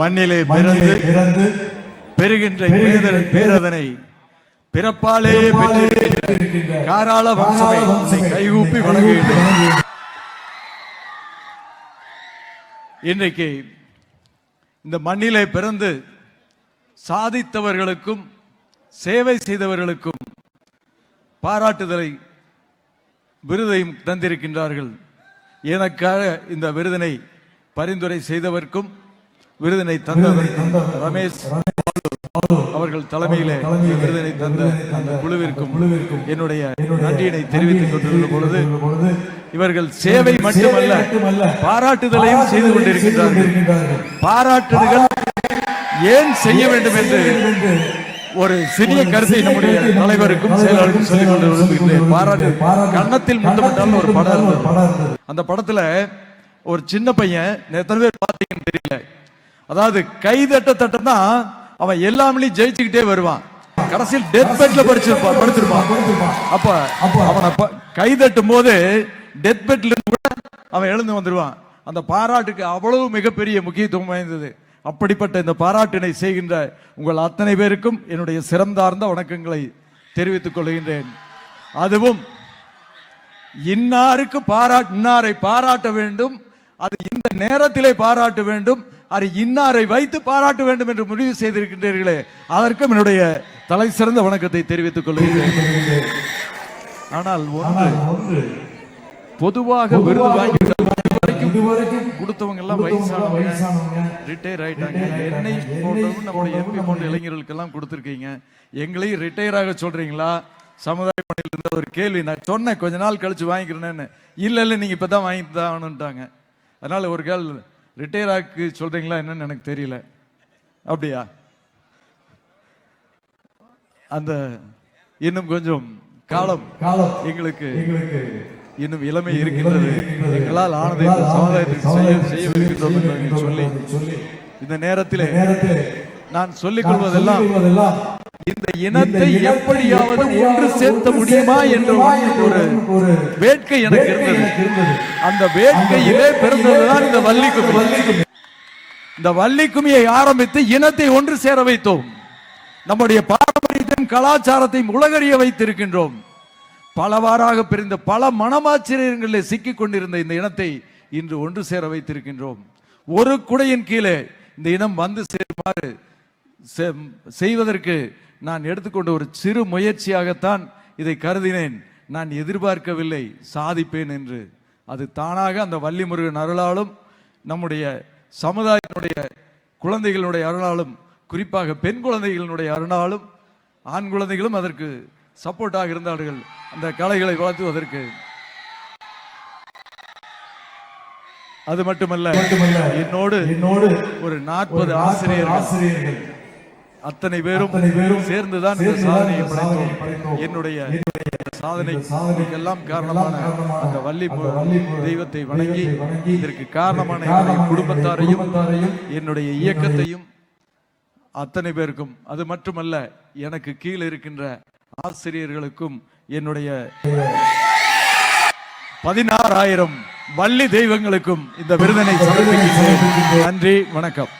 மண்ணிலே பிறந்து பெறுகின்ற பேரதனை. பிறப்பாலே காராள வம்சமே. கைகூப்பி வணங்குகின்றேன் இன்றைக்கு இந்த மண்ணிலே பிறந்து சாதித்தவர்களுக்கும் சேவை செய்தவர்களுக்கும் பாராட்டுதலை விருதையும் தந்திருக்கின்றார்கள். எனக்காக இந்த விருதினை பரிந்துரை செய்தவர்க்கும் விருதினை தந்தவர்க்கும் ரமேஷ் அவர்கள் தலைமையிலே விருதினை தந்த அந்த குழுவிற்கும் என்னுடைய நன்றியினை தெரிவித்துக் கொண்டிருந்த பொழுது இவர்கள் சேவை மட்டுமல்ல பாராட்டுதலையும் செய்து கொண்டிருக்கின்றார்கள். பாராட்டுதல்கள் ஏன் செய்ய வேண்டும் என்று ஒரு சிறிய கருத்தை நம்முடைய தலைவருக்கும் செயலாளருக்கும் சொல்லிக் கொண்டு விரும்புகின்றேன் பாராட்டு கன்னத்தில் முத்தமிட்டால் ஒரு படம் இருந்தது. படம் இருந்தது. அந்த படத்துல ஒரு சின்ன பையன் எத்தனை பேர் பார்த்தீங்கன்னு தெரியல. அதாவது கை தட்ட தட்டனா அவன் எல்லாமே ஜெயிச்சுக்கிட்டே வருவான். கடைசியில் டெத் பெட்ல படிச்சிருப்பான் படுத்திருப்பான். அப்ப அவனை கை தட்டும் போது டெத் பெட்ல இருந்து கூட அவன் எழுந்து வந்துருவான். அந்த பாராட்டுக்கு அவ்வளவு மிகப்பெரிய முக்கியத்துவம் வாய்ந்தது. அப்படிப்பட்ட இந்த பாராட்டினை செய்கின்ற உங்கள் அத்தனை பேருக்கும் என்னுடைய சிறந்தார்ந்த வணக்கங்களை தெரிவித்துக் கொள்கின்றேன். அதுவும் இன்னாருக்கு பாராட் இன்னாரை பாராட்ட வேண்டும் அது இந்த நேரத்திலே பாராட்ட வேண்டும் அது இன்னாரை வைத்து பாராட்ட வேண்டும் என்று முடிவு செய்திருக்கின்றீர்களே அதற்கும் என்னுடைய தலை சிறந்த வணக்கத்தை தெரிவித்துக் கொள்கிறேன். ஆனால் ஒன்று பொதுவாக விருது வாங்கி கொடுத்தவங்க எல்லாம் வயசானவங்க. ரிட்டையர் ஆயிட்டாங்க. என்னை போன்றவங்க நம்முடைய எம்பி போன்ற இளைஞர்களுக்கெல்லாம் கொடுத்துருக்கீங்க. எங்களையும் ரிட்டையர் ஆக சொல்றீங்களா? சமுதாய பணியில் இருந்த ஒரு கேள்வி. நான் சொன்னேன் கொஞ்ச நாள் கழிச்சு வாங்கிக்கிறேன்னு. இல்ல இல்ல நீங்க இப்பதான் வாங்கி தான்ட்டாங்க அதனால ஒரு கேள் ரிட்டையர் ஆக்கு சொல்றீங்களா என்னன்னு எனக்கு தெரியல. அப்படியா? அந்த இன்னும் கொஞ்சம் காலம் காலம் எங்களுக்கு இன்னும் இளமை இருக்கின்றது. எங்களால் ஆனதை இந்த சமுதாயத்துக்கு செய்ய செய்யவிருக்கின்றோம் என்று சொல்லி இந்த நேரத்திலே நான் சொல்லிக் கொள்வதெல்லாம் இந்த இனத்தை எப்படியாவது ஒன்று சேர்த்த முடியுமா என்ற ஒரு வேட்கை எனக்கு இருந்தது. அந்த வேட்கையிலே பிறந்ததுதான் இந்த வள்ளிக்குமி. இந்த வள்ளிக்குமியை ஆரம்பித்து இனத்தை ஒன்று சேர வைத்தோம். நம்முடைய பாரம்பரியத்தையும் கலாச்சாரத்தையும் உலகறிய வைத்திருக்கின்றோம். பலவாறாக பிரிந்த பல மனமாச்சரியங்களில் சிக்கிக் கொண்டிருந்த இந்த இனத்தை இன்று ஒன்று சேர வைத்திருக்கின்றோம். ஒரு குடையின் கீழே இந்த இனம் வந்து சேருமாறு செய்வதற்கு நான் எடுத்துக்கொண்ட ஒரு சிறு முயற்சியாகத்தான் இதை கருதினேன். நான் எதிர்பார்க்கவில்லை சாதிப்பேன் என்று. அது தானாக அந்த வள்ளி முருகன் அருளாலும் நம்முடைய சமுதாயத்தினுடைய குழந்தைகளுடைய அருளாலும் குறிப்பாக பெண் குழந்தைகளினுடைய அருளாலும் ஆண் குழந்தைகளும் அதற்கு சப்போர்ட்டாக இருந்தார்கள். அந்த கலைகளை வளர்த்துவதற்கு. அது மட்டுமல்ல என்னோடு என்னோடு ஒரு நாற்பது ஆசிரியர்கள். ஆசிரியர்கள். அத்தனை பேரும் சேர்ந்துதான் இந்த சாதனையை படைத்தோம். என்னுடைய சாதனை எல்லாம் காரணமான அந்த வள்ளி தெய்வத்தை வணங்கி இதற்கு காரணமான என்னுடைய குடும்பத்தாரையும் என்னுடைய இயக்கத்தையும் அத்தனை பேருக்கும் அது மட்டுமல்ல எனக்கு கீழே இருக்கின்ற ஆசிரியர்களுக்கும் என்னுடைய பதினாறாயிரம் வள்ளி தெய்வங்களுக்கும் இந்த விருதினை நன்றி வணக்கம்.